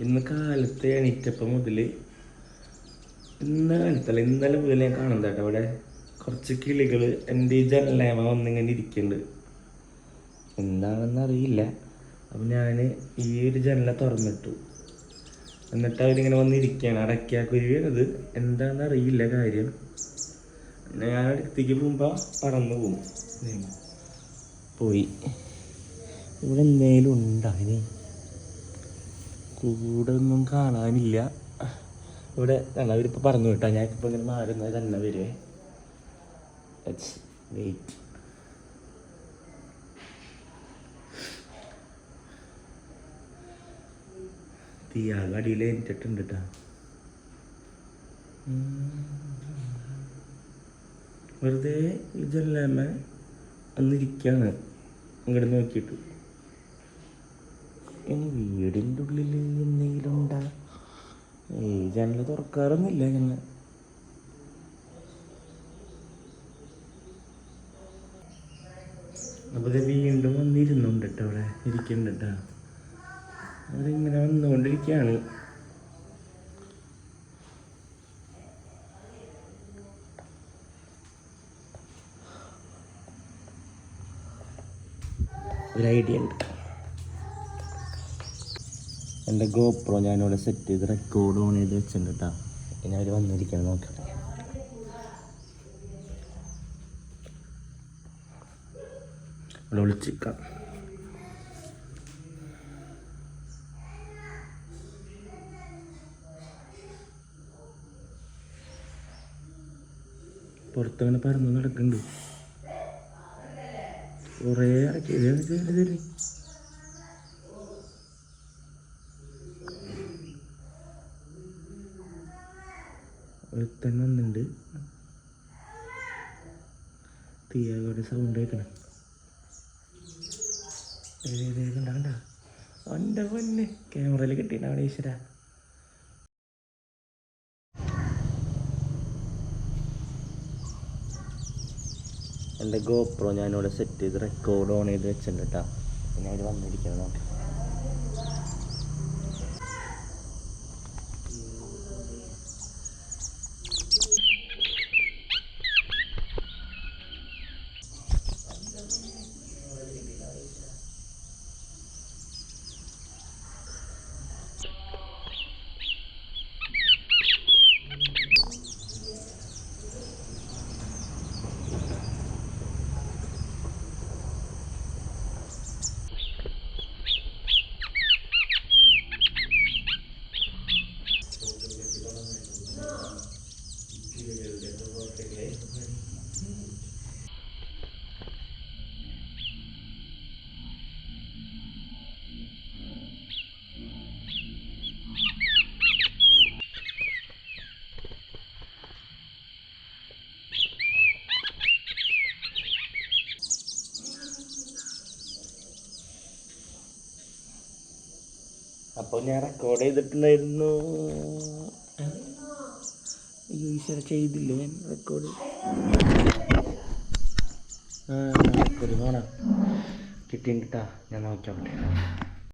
ഇന്ന് കാലത്ത് എണീറ്റപ്പം മുതൽ ഇന്ന് കാലത്തല്ല ഇന്നലെ മുതൽ ഞാൻ കാണുന്നത് കേട്ടോ അവിടെ കുറച്ച് കിളികൾ എന്റെ ഈ ജനലേമ വന്നിങ്ങനെ ഇരിക്കുന്നുണ്ട് എന്താണെന്ന് അറിയില്ല. അപ്പം ഞാൻ ഈ ഒരു ജനല തുറന്നിട്ടു. എന്നിട്ട് അവരിങ്ങനെ വന്നിരിക്കുകയാണ് അടയ്ക്കാ കുരുവിയാണത് എന്താണെന്ന് അറിയില്ല കാര്യം. ഞാൻ അടുത്തേക്ക് പോകുമ്പോൾ പറന്നു പോകും. പോയി. ഇവിടെ എന്തെങ്കിലും ഉണ്ടോ ഇനി കൂടെ ഒന്നും കാണാനില്ല. ഇവിടെ കാണാം അവരിപ്പോൾ പറഞ്ഞു കേട്ടോ ഞാൻ ഇപ്പോൾ ഇങ്ങനെ മാറുന്നത് തന്നെ വരുവേ അടിയിൽ എനിച്ചിട്ടുണ്ട് കേട്ടോ വെറുതെ ജനലേമ്മ അന്നിരിക്കാണ് ഇങ്ങോട്ട് നോക്കിയിട്ട്. ഇനി വീടിന്റെ ഉള്ളിൽ എന്തെങ്കിലും ഉണ്ടാ ഈ ജനൽ തുറക്കാറൊന്നുമില്ല ഞങ്ങൾ അപ്പോൾ വീണ്ടും വന്നിരുന്നുണ്ട് കേട്ടോ അവിടെ ഇരിക്കുന്നുണ്ട് കേട്ടോ അവരിങ്ങനെ ഒരു ഐഡിയ ഉണ്ട്. എന്റെ ഗോപ്രോ ഞാനിവിടെ സെറ്റ് ചെയ്ത് റെക്കോർഡ് ഓൺ ചെയ്ത് വെച്ചിട്ടുണ്ട് കേട്ടോ ഇനി അവർ വന്നിരിക്കണം നോക്കട്ടെ ഇവിടെ വിളിച്ചിക്കാം. പുറത്തങ്ങനെ പരന്ന് നടക്കുന്നുണ്ട് കുറേ ഇറക്കി തരും തന്നെ ഒന്നുണ്ട് തീയാകോടെ സൗണ്ട് കേൾക്കണം കണ്ട അവന്റെ പൊന്നെ. ക്യാമറയിൽ കിട്ടിയിട്ടുണ്ടാവണേ ഈശ്വര. എന്റെ ഗോപ്രോ ഞാനിവിടെ സെറ്റ് ചെയ്ത് റെക്കോർഡ് ഓൺ ചെയ്ത് വെച്ചിട്ടുണ്ട് കേട്ടോ പിന്നെ അവർ വന്നിരിക്കണം നോക്കാം. അപ്പോൾ ഞാൻ റെക്കോർഡ് ചെയ്തിട്ടുണ്ടായിരുന്നു. ഈശ്വര ചെയ്തില്ലേ ഞാൻ റെക്കോർഡ് ആ കിട്ടിയിട്ടാ ഞാൻ നോക്കിയോട്ടെ